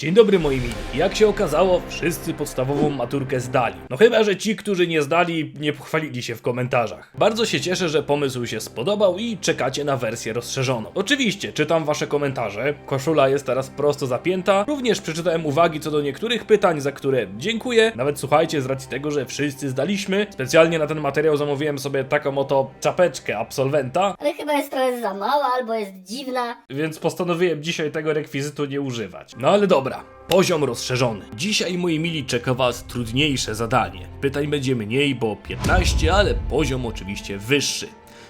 Dzień dobry moi mili. Jak się okazało, wszyscy podstawową maturkę zdali. No chyba, że ci, którzy nie zdali, nie pochwalili się w komentarzach. Bardzo się cieszę, że pomysł się spodobał i czekacie na wersję rozszerzoną. Oczywiście, czytam wasze komentarze. Koszula jest teraz prosto zapięta. Również przeczytałem uwagi co do niektórych pytań, za które dziękuję. Nawet słuchajcie, z racji tego, że wszyscy zdaliśmy, specjalnie na ten materiał zamówiłem sobie taką oto czapeczkę absolwenta, Ale chyba jest trochę za mała albo jest dziwna. więc postanowiłem dzisiaj tego rekwizytu nie używać. No ale dobra, poziom rozszerzony. Dzisiaj, moi mili, czeka Was trudniejsze zadanie. Pytań będzie mniej, bo 15, ale poziom oczywiście wyższy.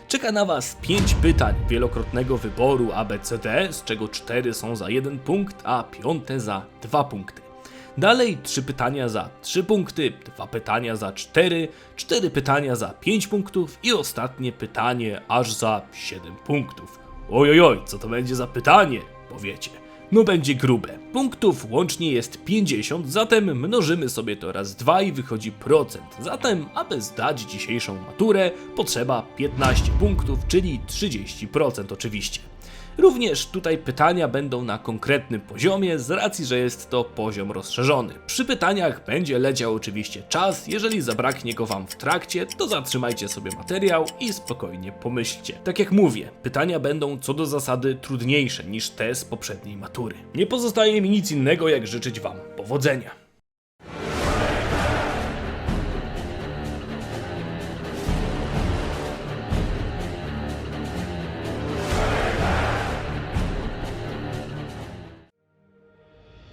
Czeka na Was 5 pytań wielokrotnego wyboru ABCD, z czego 4 są za 1 punkt, a 5 za 2 punkty. Dalej 3 pytania za 3 punkty, 2 pytania za 4, 4 pytania za 5 punktów i ostatnie pytanie aż za 7 punktów. Ojojoj, co to będzie za pytanie? Powiecie. No będzie grube. Punktów łącznie jest 50, zatem mnożymy sobie to raz 2 i wychodzi procent. Zatem, aby zdać dzisiejszą maturę, potrzeba 15 punktów, czyli 30% oczywiście. Również tutaj pytania będą na konkretnym poziomie, z racji, że jest to poziom rozszerzony. Przy pytaniach będzie leciał oczywiście czas, jeżeli zabraknie go Wam w trakcie, to zatrzymajcie sobie materiał i spokojnie pomyślcie. Tak jak mówię, pytania będą co do zasady trudniejsze niż te z poprzedniej matury. Nie pozostaje mi nic innego, jak życzyć Wam powodzenia.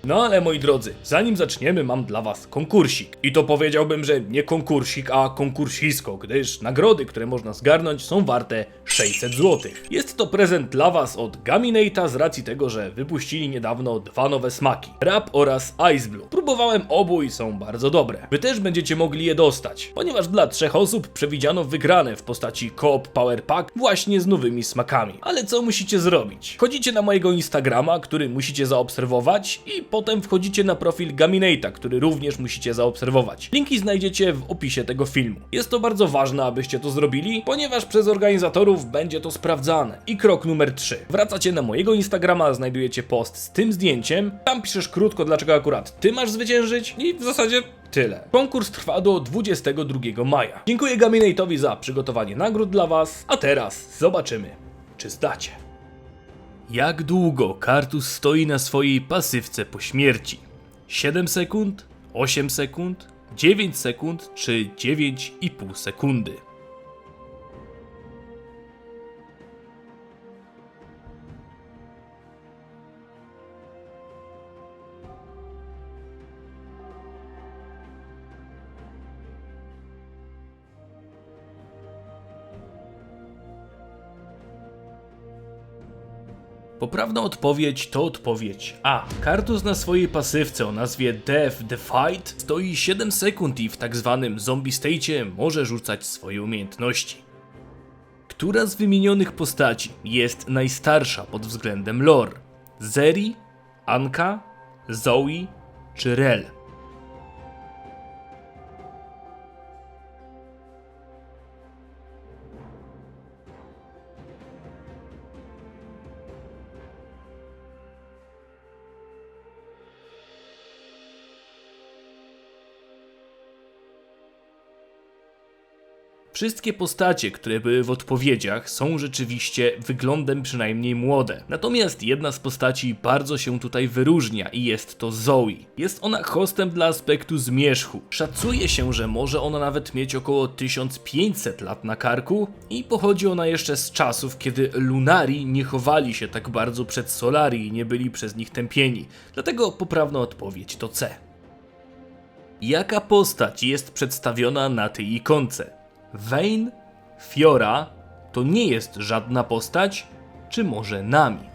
No ale moi drodzy, zanim zaczniemy, mam dla was konkursik. I to powiedziałbym, że nie konkursik, a konkursisko, gdyż nagrody, które można zgarnąć, są warte 600 zł. Jest to prezent dla was od Gaminate'a z racji tego, że wypuścili niedawno dwa nowe smaki: Rap oraz Ice Blue. Próbowałem obu i są bardzo dobre. Wy też będziecie mogli je dostać, ponieważ dla trzech osób przewidziano wygrane w postaci Coop Power Pack właśnie z nowymi smakami. Ale co musicie zrobić? Chodzicie na mojego Instagrama, który musicie zaobserwować i potem wchodzicie na profil Gaminate'a, który również musicie zaobserwować. Linki znajdziecie w opisie tego filmu. Jest to bardzo ważne, abyście to zrobili, ponieważ przez organizatorów będzie to sprawdzane. I krok numer 3. Wracacie na mojego Instagrama, znajdujecie post z tym zdjęciem, tam piszesz krótko, dlaczego akurat ty masz zwyciężyć i w zasadzie Tyle. Konkurs trwa do 22 maja. Dziękuję Gaminate'owi za przygotowanie nagród dla Was, a teraz zobaczymy, czy zdacie. Jak długo Kartus stoi na swojej pasywce po śmierci? 7 sekund? 8 sekund? 9 sekund czy 9,5 sekundy? Poprawna odpowiedź to odpowiedź A. Kartus na swojej pasywce o nazwie Death the Fight stoi 7 sekund i w tak zwanym zombie state może rzucać swoje umiejętności. Która z wymienionych postaci jest najstarsza pod względem lore? Zeri, Anka, Zoe czy Rel? Wszystkie postacie, które były w odpowiedziach, są rzeczywiście wyglądem przynajmniej młode. Natomiast jedna z postaci bardzo się tutaj wyróżnia i jest to Zoe. Jest ona hostem dla aspektu zmierzchu. Szacuje się, że może ona nawet mieć około 1500 lat na karku i pochodzi ona jeszcze z czasów, kiedy Lunari nie chowali się tak bardzo przed Solari i nie byli przez nich tępieni. Dlatego poprawna odpowiedź to C. Jaka postać jest przedstawiona na tej ikonce? Vayne, Fiora to nie jest żadna postać, czy może nami?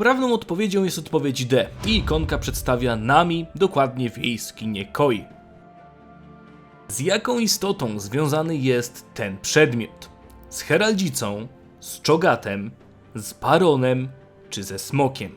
Poprawną odpowiedzią jest odpowiedź D i ikonka przedstawia nami dokładnie w jej skinie Koi. Z jaką istotą związany jest ten przedmiot? Z heraldzicą, Z czogatem, z baronem czy ze smokiem?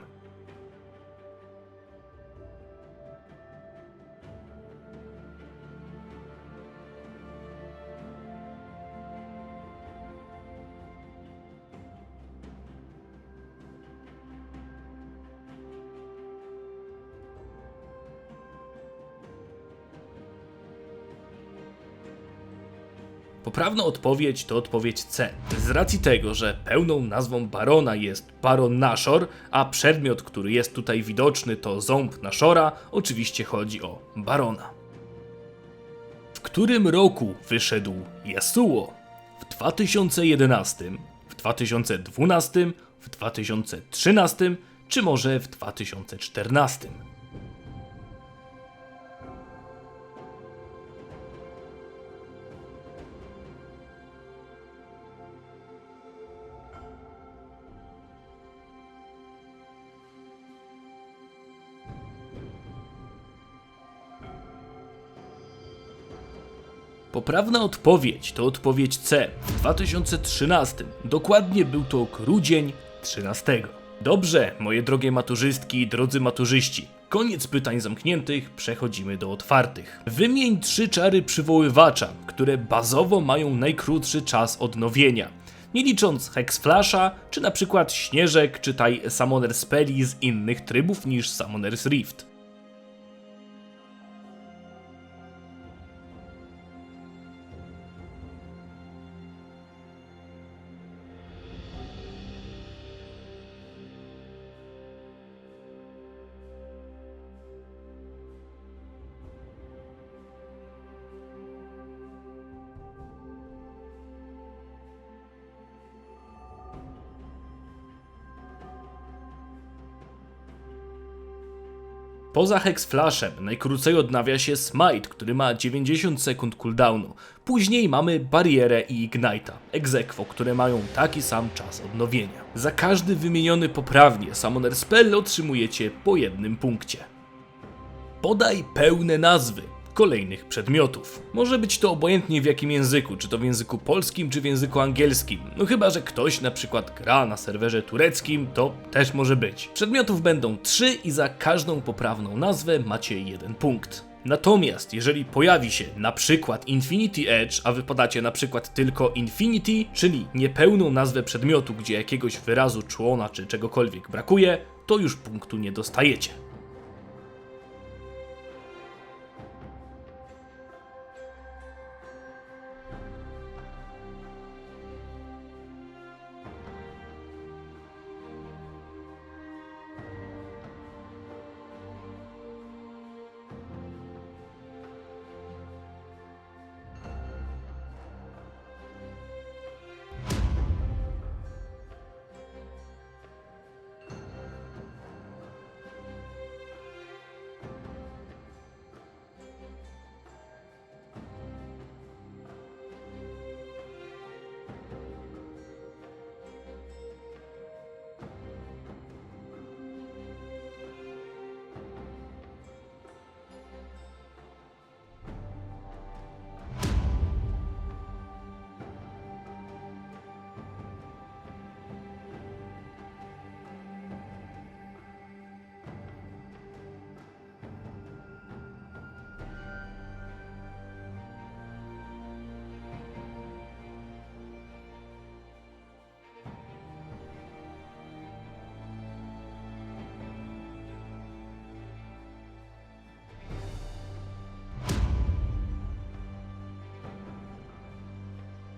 Poprawna odpowiedź to odpowiedź C. Z racji tego, że pełną nazwą barona jest baron Nashor, a przedmiot, który jest tutaj widoczny to ząb Nashora, oczywiście chodzi o barona. W którym roku wyszedł Yasuo? W 2011, w 2012, w 2013 czy może w 2014? Poprawna odpowiedź to odpowiedź C. W 2013. Dokładnie był to grudzień 13. Dobrze, moje drogie maturzystki i drodzy maturzyści. Koniec pytań zamkniętych, przechodzimy do otwartych. Wymień trzy czary przywoływacza, które bazowo mają najkrótszy czas odnowienia. Nie licząc Hexflasha, czy na przykład Śnieżek, czytaj Summoner Spelli z innych trybów niż Summoner's Rift. Poza Hexflashem najkrócej odnawia się Smite, który ma 90 sekund cooldownu. Później mamy Barierę i Ignite'a, Exequo, które mają taki sam czas odnowienia. Za każdy wymieniony poprawnie Summoner Spell otrzymujecie po jednym punkcie. Podaj pełne nazwy kolejnych przedmiotów. Może być to obojętnie w jakim języku, czy to w języku polskim, czy w języku angielskim. No chyba, że ktoś na przykład gra na serwerze tureckim, to też może być. Przedmiotów będą trzy i za każdą poprawną nazwę macie jeden punkt. Natomiast jeżeli pojawi się na przykład Infinity Edge, a wy podacie na przykład tylko Infinity, czyli niepełną nazwę przedmiotu, gdzie jakiegoś wyrazu człona czy czegokolwiek brakuje, to już punktu nie dostajecie.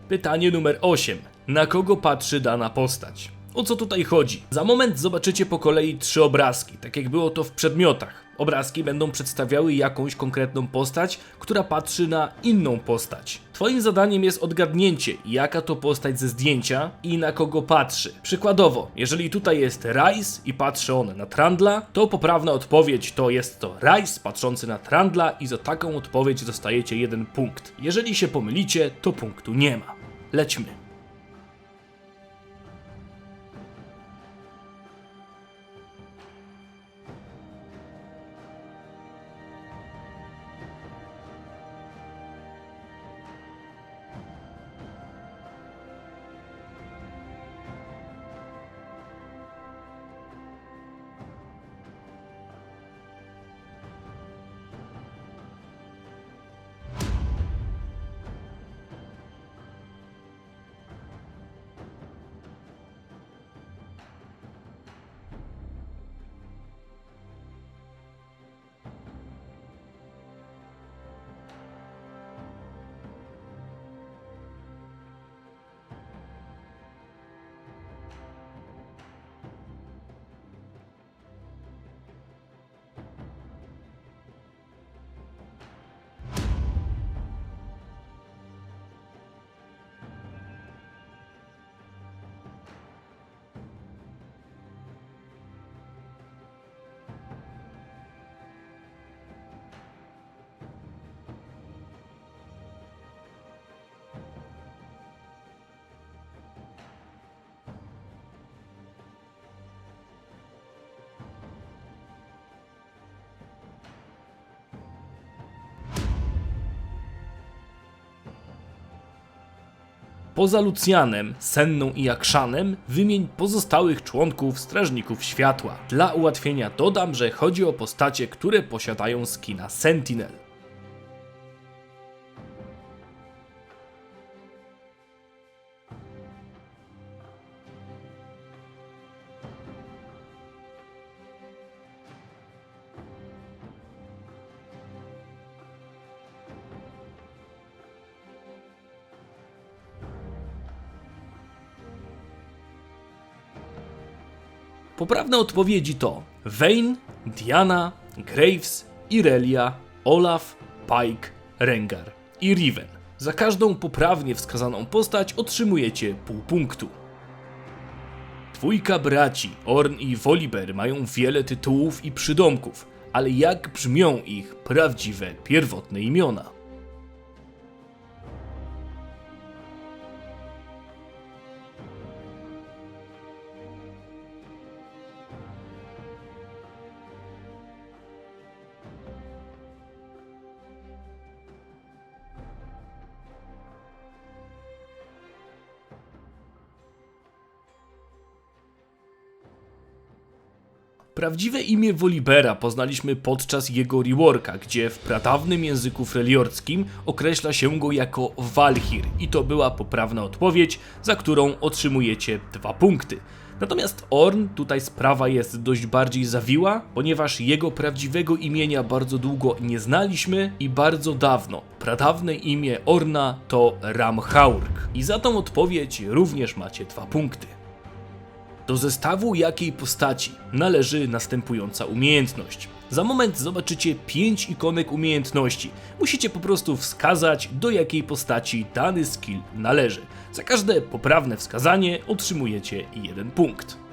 Pytanie numer 8. Na kogo patrzy dana postać? O co tutaj chodzi? Za moment zobaczycie po kolei trzy obrazki, tak jak było to w przedmiotach. Obrazki będą przedstawiały jakąś konkretną postać, która patrzy na inną postać. Twoim zadaniem jest odgadnięcie, jaka to postać ze zdjęcia i na kogo patrzy. Przykładowo, jeżeli tutaj jest Rice i patrzy on na Trandla, to poprawna odpowiedź to jest to Rice patrzący na Trandla i za taką odpowiedź dostajecie jeden punkt. Jeżeli się pomylicie, to punktu nie ma. Lećmy. Poza Lucjanem, Senną i Akszanem wymień pozostałych członków Strażników Światła. Dla ułatwienia dodam, że chodzi o postacie, które posiadają skina Sentinel. Poprawne odpowiedzi to Vayne, Diana, Graves, Irelia, Olaf, Pike, Rengar i Riven. Za każdą poprawnie wskazaną postać otrzymujecie pół punktu. Dwójka braci, Orn i Volibear, mają wiele tytułów i przydomków, ale jak brzmią ich prawdziwe, pierwotne imiona? Prawdziwe imię Wolibera poznaliśmy podczas jego reworka, gdzie w pradawnym języku freliorskim określa się go jako Valhir i to była poprawna odpowiedź, za którą otrzymujecie dwa punkty. Natomiast Orn, tutaj sprawa jest dość bardziej zawiła, ponieważ jego prawdziwego imienia bardzo długo nie znaliśmy i bardzo dawno. Pradawne imię Orna to Ramhaurk i za tą odpowiedź również macie dwa punkty. Do zestawu jakiej postaci należy następująca umiejętność. Za moment zobaczycie 5 ikonek umiejętności. Musicie po prostu wskazać, do jakiej postaci dany skill należy. Za każde poprawne wskazanie otrzymujecie jeden punkt.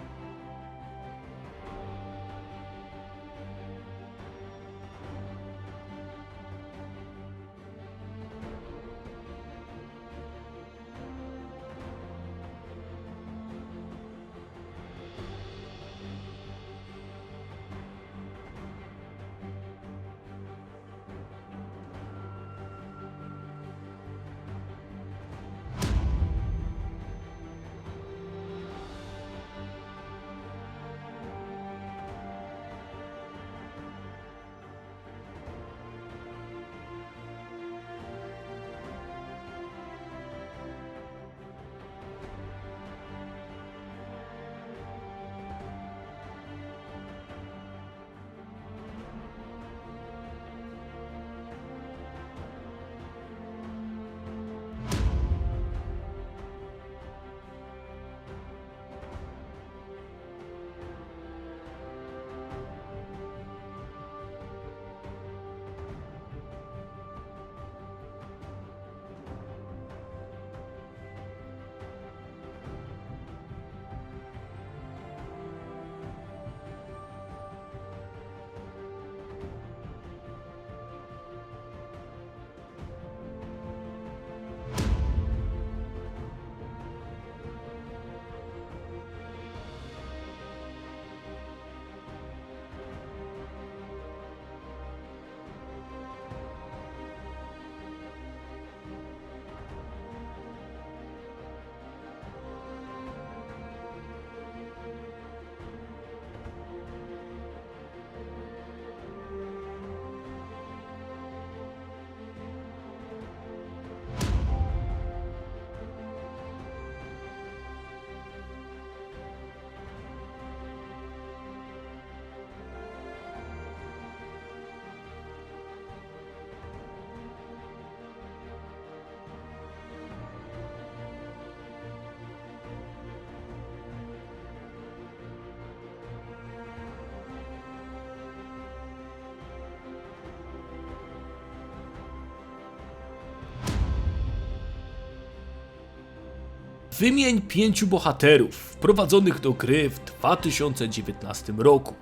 Wymień pięciu bohaterów wprowadzonych do gry w 2019 roku.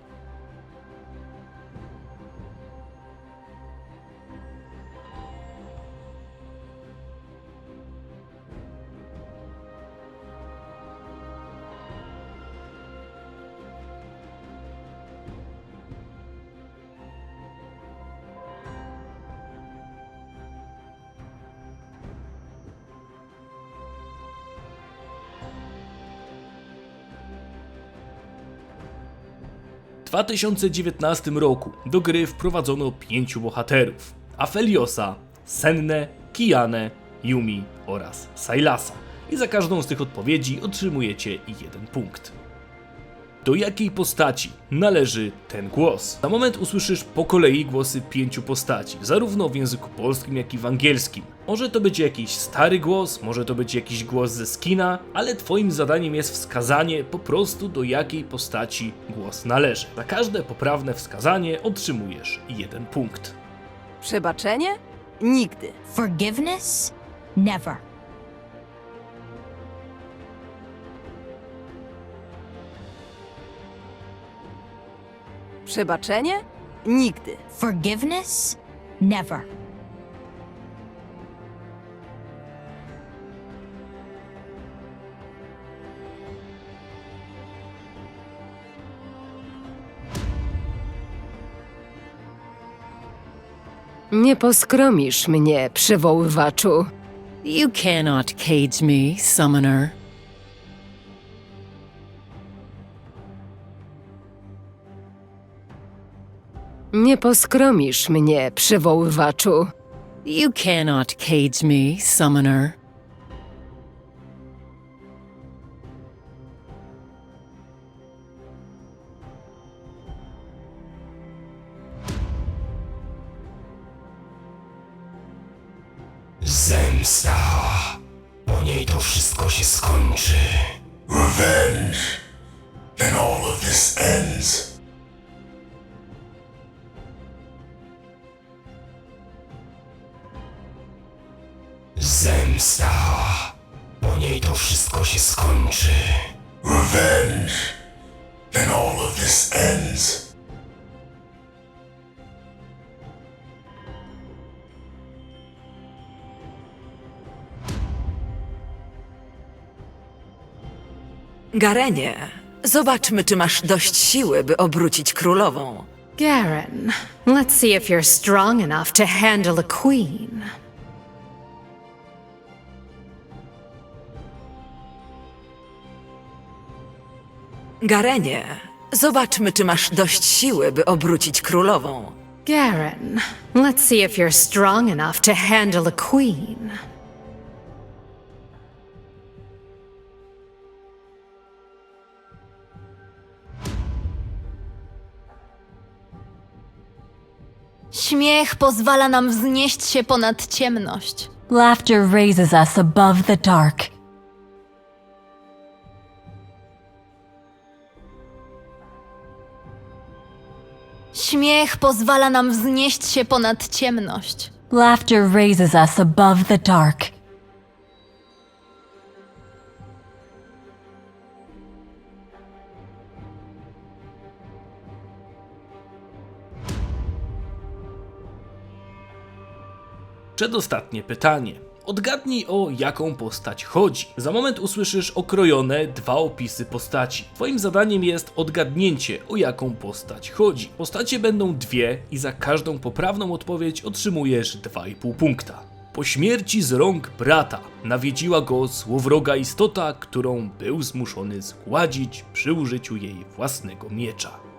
2019 roku do gry wprowadzono pięciu bohaterów: Afeliosa, Sennę, Kianę, Yumi oraz Sailasa. I za każdą z tych odpowiedzi otrzymujecie jeden punkt. Do jakiej postaci należy ten głos? Na moment usłyszysz po kolei głosy pięciu postaci, zarówno w języku polskim, jak i w angielskim. Może to być jakiś stary głos, może to być jakiś głos ze skina, ale twoim zadaniem jest wskazanie po prostu do jakiej postaci głos należy. Za każde poprawne wskazanie otrzymujesz jeden punkt. Przebaczenie? Nigdy. Forgiveness? Never. Przebaczenie? Nigdy. Forgiveness? Never. Nie poskromisz mnie, przywoływaczu. You cannot cage me, summoner. Nie poskromisz mnie, przywoływaczu. You cannot cage me, summoner. Garenie, zobaczmy, czy masz dość siły, by obrócić królową. Garen, let's see if you're strong enough to handle a queen. Garenie, zobaczmy, czy masz dość siły, by obrócić królową. Garen, let's see if you're strong enough to handle a queen. Śmiech pozwala nam wznieść się ponad ciemność. Laughter raises us above the dark. Śmiech pozwala nam wznieść się ponad ciemność. Laughter raises us above the dark. Przedostatnie pytanie. Odgadnij o jaką postać chodzi. Za moment usłyszysz okrojone dwa opisy postaci. Twoim zadaniem jest odgadnięcie o jaką postać chodzi. Postacie będą dwie i za każdą poprawną odpowiedź otrzymujesz 2,5 punkta. Po śmierci z rąk brata nawiedziła go złowroga istota, którą był zmuszony zgładzić przy użyciu jej własnego miecza.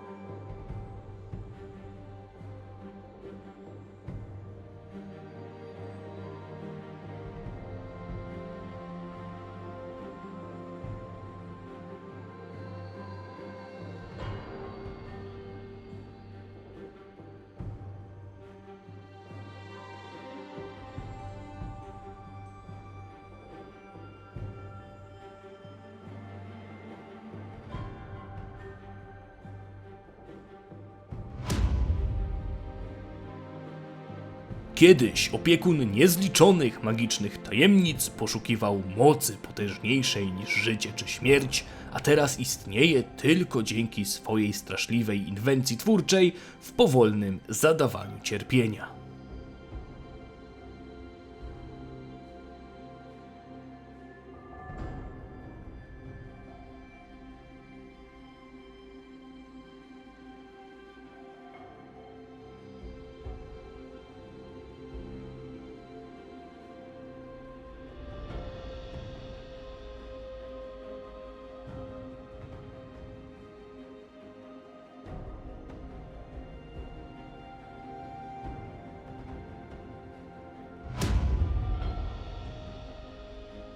Kiedyś opiekun niezliczonych magicznych tajemnic poszukiwał mocy potężniejszej niż życie czy śmierć, a teraz istnieje tylko dzięki swojej straszliwej inwencji twórczej w powolnym zadawaniu cierpienia.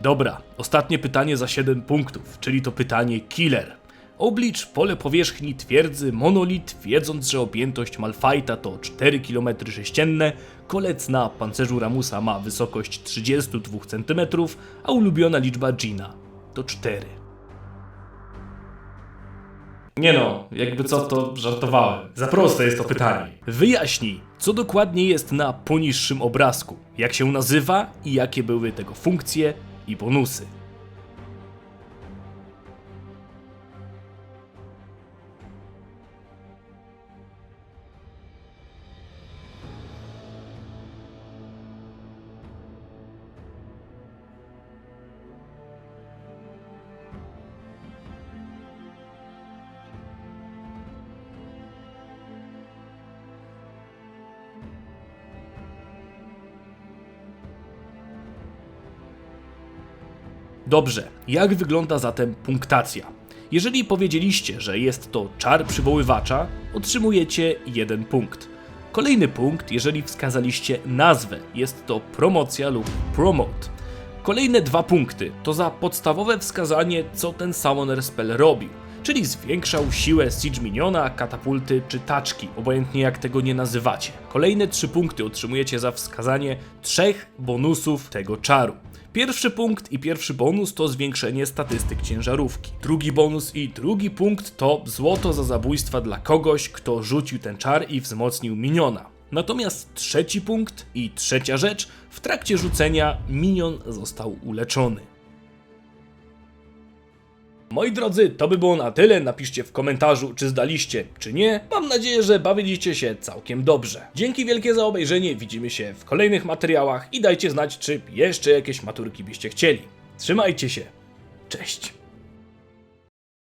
Dobra, ostatnie pytanie za 7 punktów, czyli to pytanie killer. Oblicz pole powierzchni twierdzy Monolit, wiedząc, że objętość Malfajta to 4 km sześcienne, kolec na pancerzu Ramusa ma wysokość 32 cm, a ulubiona liczba Gina to 4. Nie no, jakby co to żartowałem. Za proste jest to pytanie. Wyjaśnij, co dokładnie jest na poniższym obrazku, jak się nazywa i jakie były tego funkcje i bonusy. Dobrze, jak wygląda zatem punktacja? Jeżeli powiedzieliście, że jest to czar przywoływacza, otrzymujecie jeden punkt. Kolejny punkt, jeżeli wskazaliście nazwę, jest to promocja lub promote. Kolejne dwa punkty to za podstawowe wskazanie, co ten Summoner Spell robił, czyli zwiększał siłę Siege Miniona, katapulty czy taczki, obojętnie jak tego nie nazywacie. Kolejne trzy punkty otrzymujecie za wskazanie trzech bonusów tego czaru. Pierwszy punkt i pierwszy bonus to zwiększenie statystyk ciężarówki. Drugi bonus i drugi punkt to złoto za zabójstwa dla kogoś, kto rzucił ten czar i wzmocnił miniona. Natomiast trzeci punkt i trzecia rzecz, w trakcie rzucenia minion został uleczony. Moi drodzy, to by było na tyle. Napiszcie w komentarzu, czy zdaliście, czy nie. Mam nadzieję, że bawiliście się całkiem dobrze. Dzięki wielkie za obejrzenie. Widzimy się w kolejnych materiałach i dajcie znać, czy jeszcze jakieś maturki byście chcieli. Trzymajcie się. Cześć.